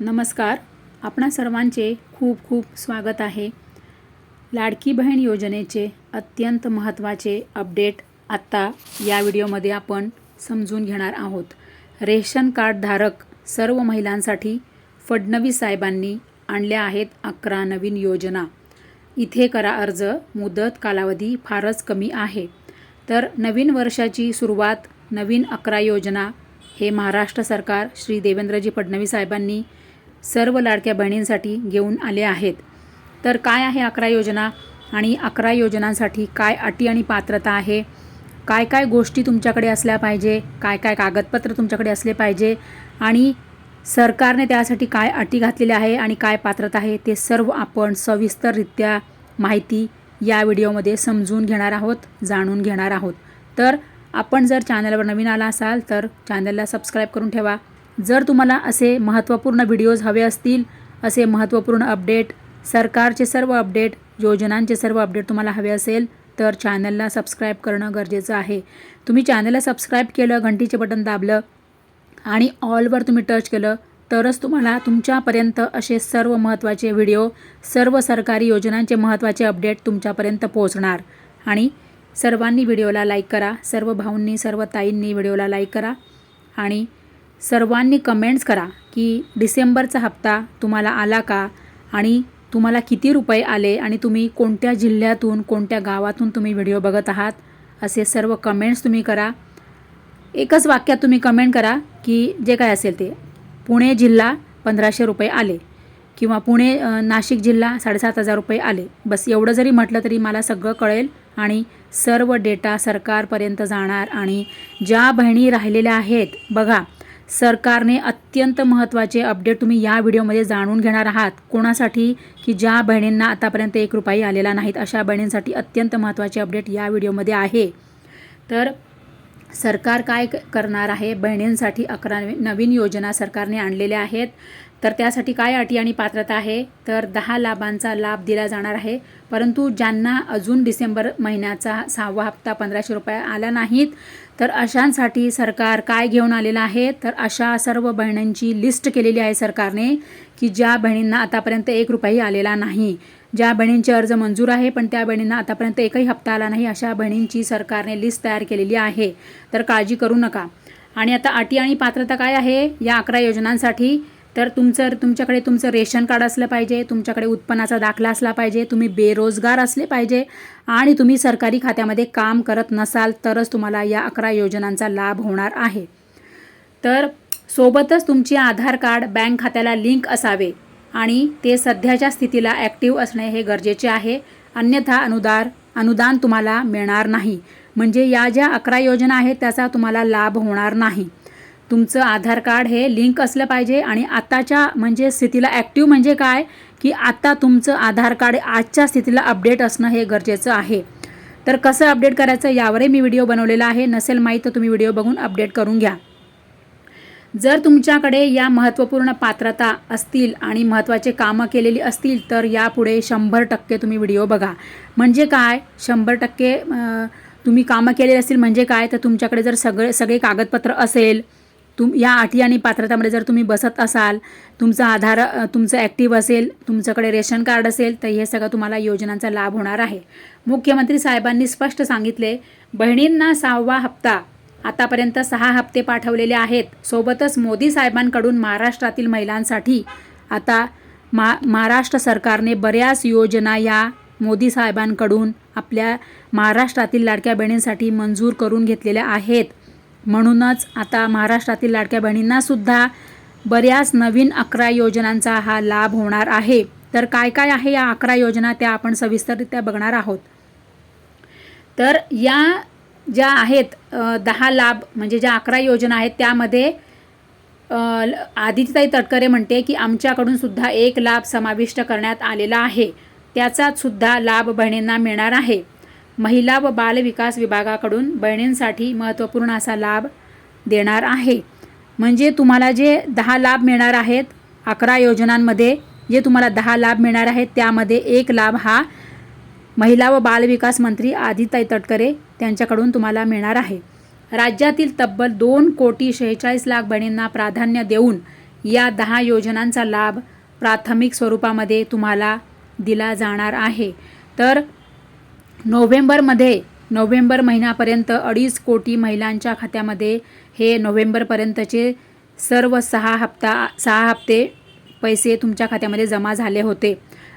नमस्कार. आपणा सर्वांचे खूप खूप स्वागत आहे. लाडकी बहीण योजनेचे अत्यंत महत्त्वाचे अपडेट आत्ता या व्हिडिओमध्ये आपण समजून घेणार आहोत. रेशन कार्डधारक सर्व महिलांसाठी फडणवीस साहेबांनी आणल्या आहेत अकरा नवीन योजना. इथे करा अर्ज मुदत कालावधी फारच कमी आहे. तर नवीन वर्षाची सुरुवात नवीन अकरा योजना हे महाराष्ट्र सरकार श्री देवेंद्रजी फडणवीस साहेबांनी सर्व लाडक्या बहिणींसाठी घेऊन आले आहेत. तर काय आहे अकरा योजना? आणि अकरा योजनांसाठी काय अटी आणि पात्रता आहे? काय काय गोष्टी तुमच्याकडे असल्या पाहिजे? काय काय कागदपत्र तुमच्याकडे असले पाहिजे? आणि सरकारने त्यासाठी काय अटी घातलेल्या आहे आणि काय पात्रता आहे? ते सर्व आपण सविस्तररित्या माहिती या व्हिडिओमध्ये समजून घेणार आहोत जाणून घेणार आहोत. तर आपण जर चॅनलवर नवीन आला असाल तर चॅनलला सबस्क्राईब करून ठेवा. जर तुम्हाला असे महत्त्वपूर्ण व्हिडिओज हवे असतील असे महत्त्वपूर्ण अपडेट सरकारचे सर्व अपडेट योजनांचे सर्व अपडेट तुम्हाला हवे असेल तर चॅनलला सबस्क्राईब करणं गरजेचं आहे. तुम्ही चॅनलला सबस्क्राईब केलं घंटीचे बटन दाबलं आणि ऑलवर तुम्ही टच केलं तरच तुम्हाला तुमच्यापर्यंत असे सर्व महत्त्वाचे व्हिडिओ सर्व सरकारी योजनांचे महत्त्वाचे अपडेट तुमच्यापर्यंत पोहोचणार. आणि सर्वांनी व्हिडिओला लाईक करा सर्व भाऊंनी सर्व ताईंनी व्हिडिओला लाईक करा आणि सर्वांनी कमेंट्स करा की डिसेंबरचा हप्ता तुम्हाला आला का आणि तुम्हाला किती रुपये आले आणि तुम्ही कोणत्या जिल्ह्यातून कोणत्या गावातून तुम्ही व्हिडिओ बघत आहात असे सर्व कमेंट्स तुम्ही करा. एकच वाक्यात तुम्ही कमेंट करा की जे काय असेल ते. पुणे जिल्हा पंधराशे रुपये आले किंवा पुणे नाशिक जिल्हा साडेसात हजार रुपये आले. बस एवढं जरी म्हटलं तरी मला सगळं कळेल आणि सर्व डेटा सरकारपर्यंत जाणार आणि ज्या बहिणी राहिलेल्या आहेत बघा सरकारने अत्यंत महत्त्वाचे अपडेट तुम्ही या व्हिडिओमध्ये जाणून घेणार आहात. कोणासाठी? की ज्या बहिणींना आतापर्यंत एक रुपयाही आलेला नाहीत अशा बहिणींसाठी अत्यंत महत्त्वाचे अपडेट या व्हिडिओमध्ये आहे. तर सरकार काय क- करणार आहे? बहिणींसाठी अकरा नवीन योजना सरकारने आणलेल्या आहेत. तर त्यासाठी काय अटी आणि पात्रता आहे? तर दहा लाभांचा लाभ दिला जाणार आहे. परंतु ज्यांना अजून डिसेंबर महिन्याचा सहावा हप्ता पंधराशे रुपये आला नाहीत तर अशांसाठी सरकार काय घेऊन आलेलं आहे? तर अशा सर्व बहिणींची लिस्ट केलेली आहे सरकारने की ज्या बहिणींना आतापर्यंत एक रुपयाही आलेला नाही. ज्या बहिणींचे अर्ज मंजूर आहे पण त्या बहिणींना आतापर्यंत एकही हप्ता आला नाही अशा बहिणींची सरकारने लिस्ट तयार केलेली आहे. तर काळजी करू नका. आणि आता अटी आणि पात्रता काय आहे? या अकरा योजनांसाठी. तर तुमचं तुमच्याकडे तुमचं रेशन कार्ड असलं पाहिजे तुमच्याकडे उत्पन्नाचा दाखला असला पाहिजे तुम्ही बेरोजगार असले पाहिजे आणि तुम्ही सरकारी खात्यामध्ये काम करत नसाल तरच तुम्हाला या अकरा योजनांचा लाभ होणार आहे. तर सोबतच तुमचे आधार कार्ड बँक खात्याला लिंक असावे. आणि ते सध्याच्या स्थितीला ॲक्टिव्ह असणे हे गरजेचे आहे. अन्यथा अनुदार अनुदान तुम्हाला मिळणार नाही. म्हणजे या ज्या अकरा योजना आहेत त्याचा तुम्हाला लाभ होणार नाही. तुमचं आधार कार्ड हे लिंक असलं पाहिजे आणि आत्ताच्या म्हणजे स्थितीला ॲक्टिव्ह म्हणजे काय? की आत्ता तुमचं आधार कार्ड आजच्या स्थितीला अपडेट असणं हे गरजेचं आहे. तर कसं अपडेट करायचं यावरही मी व्हिडिओ बनवलेला आहे. नसेल माहीत तर तुम्ही व्हिडिओ बघून अपडेट करून घ्या. जर तुमच्याकडे या महत्त्वपूर्ण पात्रता असतील आणि महत्त्वाचे कामं केलेली असतील तर यापुढे शंभर टक्के तुम्ही व्हिडिओ बघा. म्हणजे काय? शंभर टक्के तुम्ही कामं केलेली असतील म्हणजे काय? तर तुमच्याकडे जर सगळे सगळे कागदपत्र असेल तुम या अटी आणि पात्रतामध्ये जर तुम्ही बसत असाल तुमचं आधार तुमचं ॲक्टिव्ह असेल तुमच्याकडे रेशन कार्ड असेल तर हे सगळं तुम्हाला योजनांचा लाभ होणार आहे. मुख्यमंत्री साहेबांनी स्पष्ट सांगितले बहिणींना सहावा हप्ता आतापर्यंत सहा हप्ते पाठवलेले आहेत. सोबतच मोदी साहेबांकडून महाराष्ट्रातील महिलांसाठी आता मा महाराष्ट्र सरकारने बऱ्याच योजना या मोदी साहेबांकडून आपल्या महाराष्ट्रातील लाडक्या बहिणींसाठी मंजूर करून घेतलेल्या आहेत. म्हणूनच आता महाराष्ट्रातील लाडक्या बहिणींनासुद्धा बऱ्याच नवीन अकरा योजनांचा हा लाभ होणार आहे. तर काय काय आहे या अकरा योजना त्या आपण सविस्तररित्या बघणार आहोत. तर या ज्या आहेत दहा लाभ म्हणजे ज्या अकरा योजना आहेत त्यामध्ये ल- आदित्यताई तटकरे म्हणते की आमच्याकडून सुद्धा एक लाभ समाविष्ट करण्यात आलेला आहे. त्याचासुद्धा लाभ बहिणींना मिळणार आहे. महिला व बाल विकास विभागाकडून बहिणींसाठी महत्त्वपूर्ण असा लाभ देणार आहे. म्हणजे तुम्हाला जे दहा लाभ मिळणार आहेत अकरा योजनांमध्ये जे तुम्हाला दहा लाभ मिळणार आहेत त्यामध्ये एक लाभ हा महिला व बालविकास मंत्री आदिताई तटकरे त्यांच्याकडून तुम्हाला मिळणार आहे. राज्यातील तब्बल दोन कोटी शेहेचाळीस लाख बहिणींना प्राधान्य देऊन या दहा योजनांचा लाभ प्राथमिक स्वरूपामध्ये तुम्हाला दिला जाणार आहे. तर नोव्हेंबरमध्ये नोव्हेंबर महिन्यापर्यंत अडीच कोटी महिलांच्या खात्यामध्ये हे नोव्हेंबरपर्यंतचे सर्व सहा हप्ता सहा हप्ते पैसे तुमच्या खात्यामध्ये जमा झाले होते.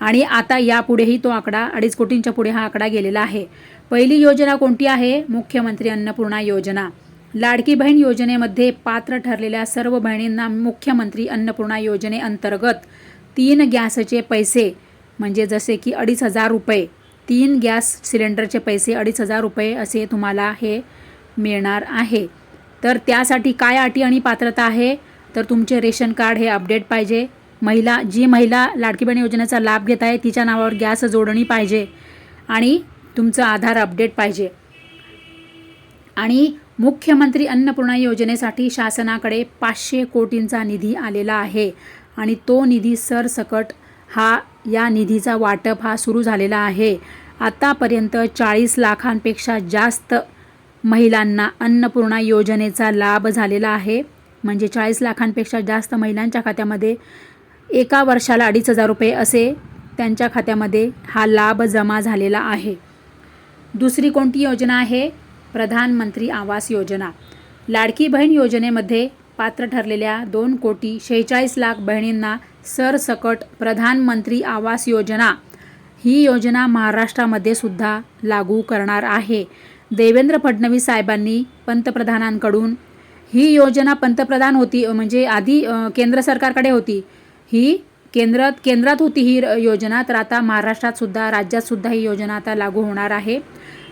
आणि आता यापुढेही तो आकडा अडीच कोटींच्या पुढे हा आकडा गेलेला आहे. पहिली योजना कोणती आहे? मुख्यमंत्री अन्नपूर्णा योजना. लाडकी बहीण योजनेमध्ये पात्र ठरलेल्या सर्व बहिणींना मुख्यमंत्री अन्नपूर्णा योजनेअंतर्गत तीन गॅसचे पैसे म्हणजे जसे की अडीच हजार रुपये. तीन गॅस सिलेंडरचे पैसे अडीच हजार रुपये असे तुम्हाला हे मिळणार आहे. तर त्यासाठी काय अटी आणि पात्रता आहे? तर तुमचे रेशन कार्ड हे अपडेट पाहिजे. महिला जी महिला लाडकी बहीण योजनेचा लाभ घेत आहे तिच्या नावावर गॅस जोडणी पाहिजे. आणि तुमचं आधार अपडेट पाहिजे. आणि मुख्यमंत्री अन्नपूर्णा योजनेसाठी शासनाकडे पाचशे कोटींचा निधी आलेला आहे. आणि तो निधी सरसकट हा या निधीचा वाटप हा सुरू झालेला आहे. आतापर्यंत चाळीस लाखांपेक्षा जास्त महिलांना अन्नपूर्णा योजनेचा लाभ झालेला आहे. म्हणजे चाळीस लाखांपेक्षा जास्त महिलांच्या खात्यामध्ये एका वर्षाला अडीच हजार रुपये असे त्यांच्या खात्यामध्ये हा लाभ जमा झालेला आहे. दुसरी कोणती योजना आहे? प्रधानमंत्री आवास योजना. लाडकी बहीण योजनेमध्ये पात्र ठरलेल्या दोन कोटी शेहेचाळीस लाख बहिणींना सरसकट प्रधानमंत्री आवास योजना. ही योजना महाराष्ट्रामध्ये सुद्धा लागू करणार आहे. देवेंद्र फडणवीस साहेबांनी पंतप्रधानांकडून ही योजना पंतप्रधान होती म्हणजे आधी केंद्र सरकारकडे होती. ही केंद्रात केंद्रात होती ही र- योजना तर आता महाराष्ट्रात सुद्धा राज्यात सुद्धा ही योजना आता लागू होणार आहे.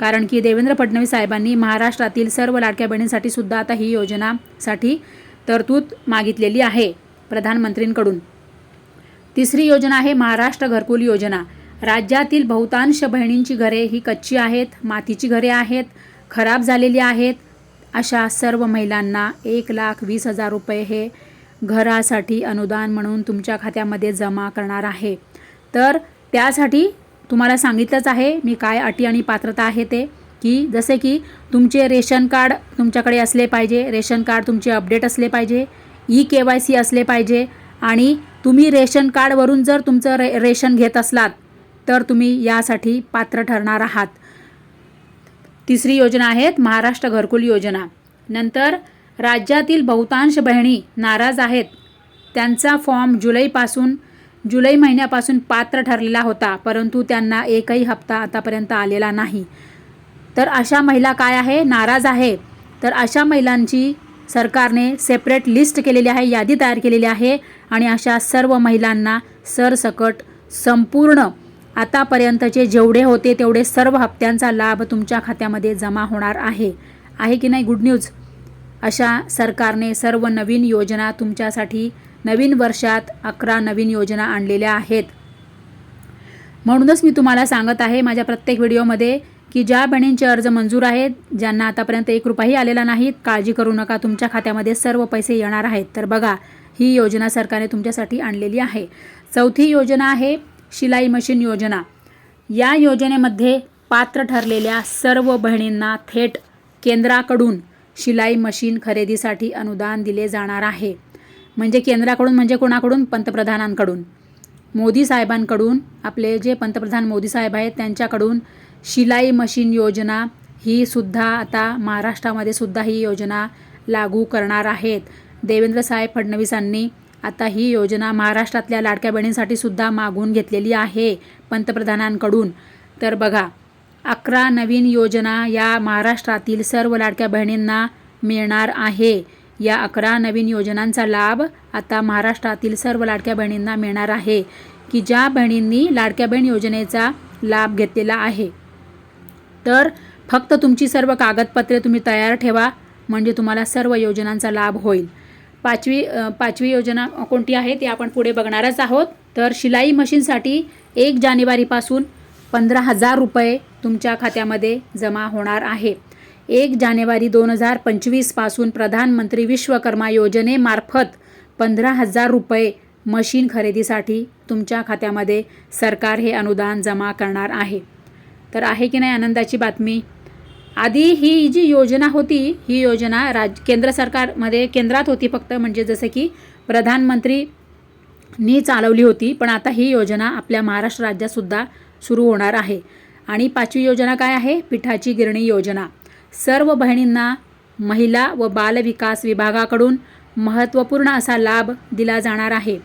कारण की देवेंद्र फडणवीस साहेबांनी महाराष्ट्रातील सर्व लाडक्या बहिणींसाठी सुद्धा आता ही योजनासाठी तरतूद मागितलेली आहे प्रधानमंत्रींकडून तिसरी योजना आहे महाराष्ट्र घरकुल योजना. राज्यातील बहुतांश बहिणींची घरे ही कच्ची आहेत मातीची घरे आहेत खराब झालेली आहेत अशा सर्व महिलांना एक लाख वीस हजार रुपये हे घरासाठी अनुदान म्हणून तुमच्या खात्यामध्ये जमा करणार आहे. तर त्यासाठी तुम्हाला सांगितलंच आहे मी काय अटी आणि पात्रता आहे ते की जसे की तुमचे रेशन कार्ड तुमच्याकडे असले पाहिजे रेशन कार्ड तुमचे अपडेट असले पाहिजे ई के वाय सी असले पाहिजे आणि तुम्ही रेशन कार्डवरून जर तुमचं रे रेशन घेत असलात तर तुम्ही यासाठी पात्र ठरणार आहात. तिसरी योजना आहेत महाराष्ट्र घरकुल योजना. नंतर राज्यातील बहुतांश बहिणी नाराज आहेत. त्यांचा फॉर्म जुलैपासून जुलै महिन्यापासून पात्र ठरलेला होता परंतु त्यांना एकही हप्ता आतापर्यंत आलेला नाही. तर अशा महिला काय आहे? नाराज आहे. तर अशा महिलांची सरकारने सेपरेट लिस्ट केलेली आहे यादी तयार केलेली आहे आणि अशा सर्व महिलांना सरसकट संपूर्ण आतापर्यंतचे जेवढे होते तेवढे सर्व हप्त्यांचा लाभ तुमच्या खात्यामध्ये जमा होणार आहे. आहे की नाही? गुड न्यूज अशा सरकारने सर्व नवीन योजना तुमच्यासाठी नवीन वर्षात अकरा नवीन योजना आणलेल्या आहेत. म्हणूनच मी तुम्हाला सांगत आहे माझ्या प्रत्येक व्हिडिओमध्ये की ज्या बहिणींचे अर्ज मंजूर आहेत ज्यांना आतापर्यंत एक रुपयाही आलेला नाहीत काळजी करू नका तुमच्या खात्यामध्ये सर्व पैसे येणार आहेत. तर बघा ही योजना सरकारने तुमच्यासाठी आणलेली आहे. चौथी योजना आहे शिलाई मशीन योजना. या योजनेमध्ये पात्र ठरलेल्या सर्व बहिणींना थेट केंद्राकडून शिलाई मशीन खरेदीसाठी अनुदान दिले जाणार आहे. म्हणजे केंद्राकडून म्हणजे कोणाकडून? पंतप्रधानांकडून. मोदी साहेबांकडून. आपले जे पंतप्रधान मोदी साहेब आहेत त्यांच्याकडून शिलाई मशीन योजना ही सुद्धा आता महाराष्ट्रामध्ये सुद्धा ही योजना लागू करणार आहेत. देवेंद्र साहेब फडणवीसांनी आता ही योजना महाराष्ट्रातल्या लाडक्या बहिणींसाठी सुद्धा मागून घेतलेली आहे पंतप्रधानांकडून. तर बघा अकरा नवीन योजना या महाराष्ट्रातील सर्व लाडक्या बहिणींना मिळणार आहे. या अकरा नवीन योजनांचा लाभ आता महाराष्ट्रातील सर्व लाडक्या बहिणींना मिळणार आहे की ज्या बहिणींनी लाडक्या बहीण योजनेचा लाभ घेतलेला आहे. तर फक्त तुमची सर्व कागदपत्रे तुम्ही तयार ठेवा म्हणजे तुम्हाला सर्व योजनांचा लाभ होईल. पाचवी पाचवी योजना कोणती आहे ती आपण पुढे बघणारच आहोत. तर शिलाई मशीनसाठी एक जानेवारीपासून पंधरा हजार रुपये तुमच्या खात्यामध्ये जमा होणार आहे. एक जानेवारी दोन हजार पंचवीसपासून प्रधानमंत्री विश्वकर्मा योजनेमार्फत पंधरा हजार रुपये मशीन खरेदीसाठी तुमच्या खात्यामध्ये सरकार हे अनुदान जमा करणार आहे. तर आहे की नाही आनंदाची बातमी? आधी ही जी योजना होती ही योजना राज केंद्र सरकारमध्ये केंद्रात होती फक्त म्हणजे जसं की प्रधानमंत्री नी चालवली होती पण आता ही योजना आपल्या महाराष्ट्र राज्यातसुद्धा सुरू होणार आहे. आणि पाचवी योजना काय आहे? पिठाची गिरणी योजना. सर्व बहिणींना महिला व बालविकास विभागाकडून महत्त्वपूर्ण असा लाभ दिला जाणार आहे.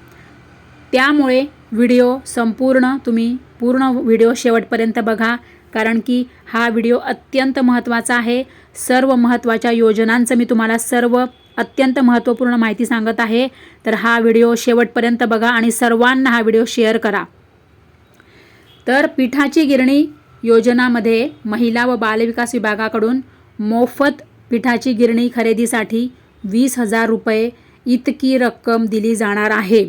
त्यामुळे व्हिडिओ संपूर्ण तुम्ही पूर्ण व्हिडिओ शेवटपर्यंत बघा कारण की हा व्हिडिओ अत्यंत महत्त्वाचा आहे. सर्व महत्त्वाच्या योजनांचं मी तुम्हाला सर्व अत्यंत महत्त्वपूर्ण माहिती सांगत आहे. तर हा व्हिडिओ शेवटपर्यंत बघा आणि सर्वांना हा व्हिडिओ शेअर करा. तर पिठाची गिरणी योजनामध्ये महिला व बालविकास विभागाकडून मोफत पिठाची गिरणी खरेदीसाठी वीस हजार रुपये इतकी रक्कम दिली जाणार आहे.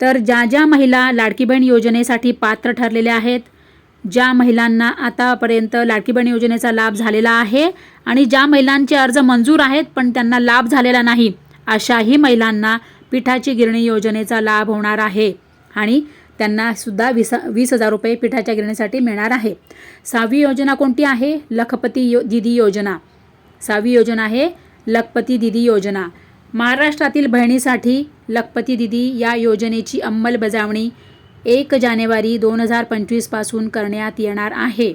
तर ज्या ज्या महिला लाडकी बहीण योजनेसाठी पात्र ठरलेल्या आहेत ज्या महिलांना आतापर्यंत लाडकी बहीण योजनेचा लाभ झालेला आहे आणि ज्या महिलांचे अर्ज मंजूर आहेत पण त्यांना लाभ झालेला नाही अशाही महिलांना पिठाची गिरणी योजनेचा लाभ होणार आहे. आणि त्यांना सुद्धा वीस वीस हजार रुपये पिठाच्या गिरणीसाठी मिळणार आहे. सहावी योजना कोणती आहे? लखपती यो दिदी योजना. सहावी योजना आहे लखपती दिदी योजना. महाराष्ट्रातील बहिणीसाठी लखपती दिदी या योजनेची अंमलबजावणी एक जानेवारी दोन हजार पंचवीसपासून करण्यात येणार आहे.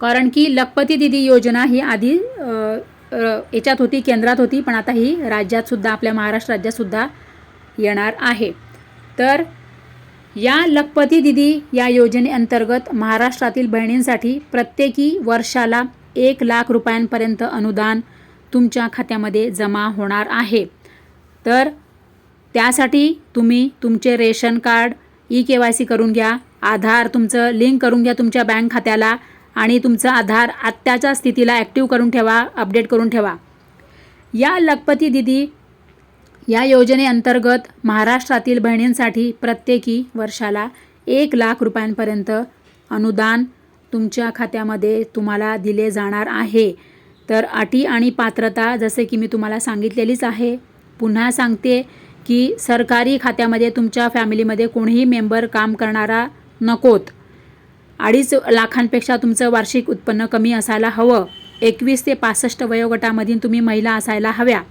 कारण की लखपती दिदी योजना ही आधी याच्यात होती केंद्रात होती पण आता ही राज्यातसुद्धा आपल्या महाराष्ट्र राज्यातसुद्धा येणार आहे. तर या लखपती दिदी या योजनेअंतर्गत महाराष्ट्रातील बहिणींसाठी प्रत्येकी वर्षाला एक लाख रुपयांपर्यंत अनुदान तुमच्या खात्यामध्ये जमा होणार आहे. तर त्यासाठी तुम्ही तुमचे ration card e K Y C करून घ्या आधार तुमचं लिंक करून घ्या तुमच्या बँक खात्याला आणि तुमचं आधार आत्ताच्या स्थितीला ॲक्टिव्ह करून ठेवा अपडेट करून ठेवा. या लखपती दिदी या योजनेअंतर्गत महाराष्ट्रातील बहिणींसाठी प्रत्येकी वर्षाला एक लाख रुपयांपर्यंत अनुदान तुमच्या खात्यामध्ये तुम्हाला दिले जाणार आहे. तर अटी आणि पात्रता जसे की मी तुम्हाला सांगितलेलीच आहे. पुन्हा सांगते की सरकारी खात्यामध्ये तुमच्या फॅमिलीमध्ये कोणीही मेंबर काम करणारा नकोत. अडीच लाखांपेक्षा तुमचं वार्षिक उत्पन्न कमी असायला हवं. एकवीस ते पासष्ट वयोगटामधील तुम्ही महिला असायला हव्या.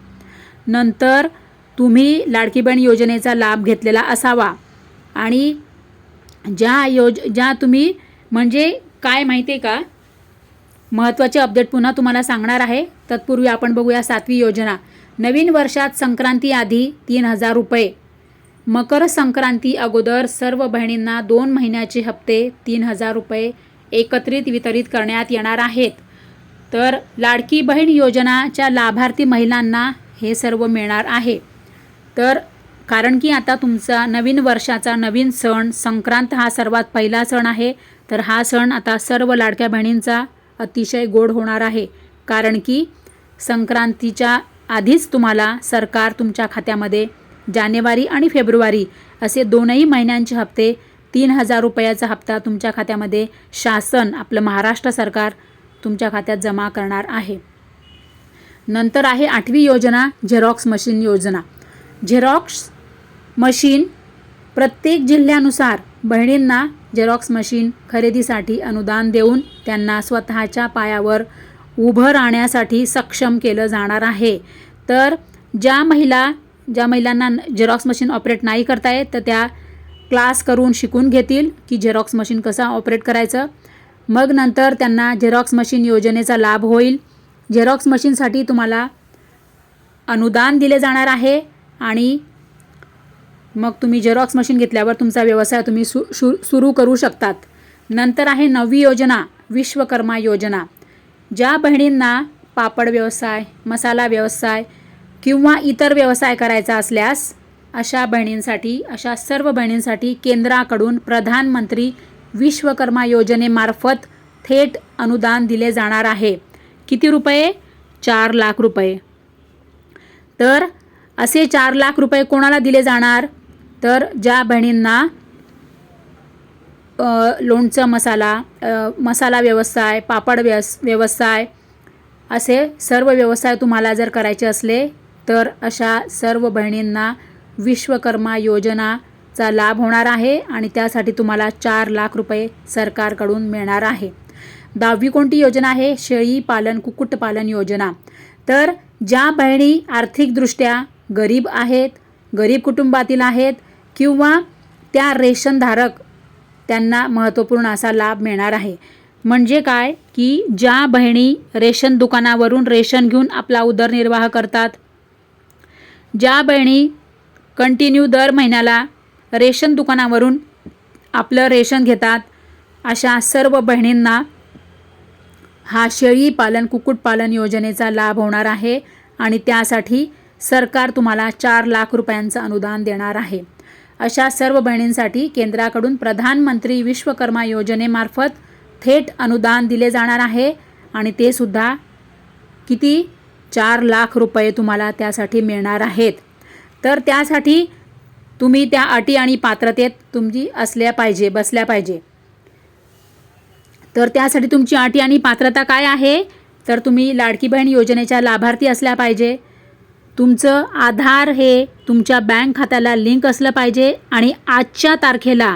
नंतर तुम्ही लाडकी बहीण योजनेचा लाभ घेतलेला असावा. आणि ज्या योज ज्या तुम्ही म्हणजे काय माहिती आहे का? महत्त्वाचे अपडेट पुन्हा तुम्हाला सांगणार आहे. तत्पूर्वी आपण बघूया सातवी योजना. नवीन वर्षात संक्रांती आधी तीन हजार रुपये. मकर संक्रांती अगोदर सर्व बहिणींना दोन महिन्याचे हप्ते तीन हजार रुपये एकत्रित वितरित करण्यात येणार आहेत. तर लाडकी बहीण योजनाच्या लाभार्थी महिलांना हे सर्व मिळणार आहे. तर कारण की आता तुमचा नवीन वर्षाचा नवीन सण संक्रांत हा सर्वात पहिला सण आहे तर हा सण आता सर्व लाडक्या बहिणींचा अतिशय गोड होणार आहे. कारण की संक्रांतीच्या आधीच तुम्हाला सरकार तुमच्या खात्यामध्ये जानेवारी आणि फेब्रुवारी असे दोनही महिन्यांचे हप्ते तीन हजार रुपयाचा हप्ता तुमच्या खात्यामध्ये शासन आपलं महाराष्ट्र सरकार तुमच्या खात्यात जमा करणार आहे. नंतर आहे आठवी योजना झेरॉक्स मशीन योजना. झेरॉक्स मशीन प्रत्येक जिल्ह्यानुसार बहिणींना झेरॉक्स मशीन खरेदीसाठी अनुदान देऊन त्यांना स्वतःच्या पायावर उभं राहण्यासाठी सक्षम केलं जाणार आहे. तर ज्या महिला ज्या महिलांना झेरॉक्स मशीन ऑपरेट नाही करता येत तर त्या क्लास करून शिकून घेतील की झेरॉक्स मशीन कसं ऑपरेट करायचं. मग नंतर त्यांना झेरॉक्स मशीन योजनेचा लाभ होईल. झेरॉक्स मशीनसाठी तुम्हाला अनुदान दिले जाणार आहे. आणि मग तुम्ही झेरॉक्स मशीन घेतल्यावर तुमचा व्यवसाय तुम्ही सु शु सुरू करू शकतात. नंतर आहे नवी योजना विश्वकर्मा योजना. ज्या बहिणींना पापड व्यवसाय मसाला व्यवसाय किंवा इतर व्यवसाय करायचा असल्यास अशा बहिणींसाठी अशा सर्व बहिणींसाठी केंद्राकडून प्रधानमंत्री विश्वकर्मा योजनेमार्फत थेट अनुदान दिले जाणार आहे. किती रुपये? चार लाख रुपये. तर असे चार लाख रुपये कोणाला दिले जाणार? तर ज्या बहिणींना लोणचं मसाला मसाला व्यवसाय पापड व्यवस व्यवसाय असे सर्व व्यवसाय तुम्हाला जर करायचे असले तर अशा सर्व बहिणींना विश्वकर्मा योजनाचा लाभ होणार आहे आणि त्यासाठी तुम्हाला चार लाख रुपये सरकारकडून मिळणार आहे. दहावी कोणती योजना आहे? शेळी पालन कुक्कुटपालन योजना. तर ज्या बहिणी आर्थिकदृष्ट्या गरीब आहेत गरीब कुटुंबातील आहेत किंवा त्या रेशनधारक त्यांना महत्त्वपूर्ण असा लाभ मिळणार आहे. म्हणजे काय? की ज्या बहिणी रेशन दुकानावरून रेशन घेऊन आपला उदरनिर्वाह करतात ज्या बहिणी कंटिन्यू दर महिन्याला रेशन दुकानावरून आपलं रेशन घेतात अशा सर्व बहिणींना हा शेळी पालन कुक्कुटपालन योजनेचा लाभ होणार आहे आणि त्यासाठी सरकार तुम्हाला चार लाख रुपयांचं अनुदान देणार आहे. अशा सर्व बहिणींसाठी केंद्राकडून प्रधानमंत्री विश्वकर्मा योजनेमार्फत थेट अनुदान दिले जाणार आहे आणि ते सुद्धा किती? चार लाख रुपये तुम्हाला त्यासाठी मिळणार आहेत. तर त्यासाठी तुम्ही त्या अटी आणि पात्रतेत तुमची असल्या पाहिजे बसल्या पाहिजे. तर त्यासाठी तुमची अटी आणि पात्रता काय आहे? तर तुम्ही लाडकी बहीण योजनेच्या लाभार्थी असल्या पाहिजे. तुमचं आधार हे तुमच्या बँक खात्याला लिंक असलं पाहिजे आणि आजच्या तारखेला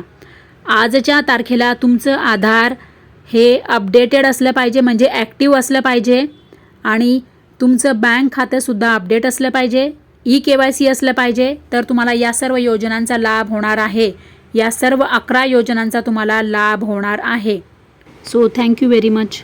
आजच्या तारखेला तुमचं आधार हे अपडेटेड असलं पाहिजे म्हणजे ॲक्टिव्ह असलं पाहिजे आणि तुमचं बँक खातंसुद्धा अपडेट असलं पाहिजे ई के वाय सी असलं पाहिजे तर तुम्हाला या सर्व योजनांचा लाभ होणार आहे. या सर्व अकरा योजनांचा तुम्हाला लाभ होणार आहे. So thank you very much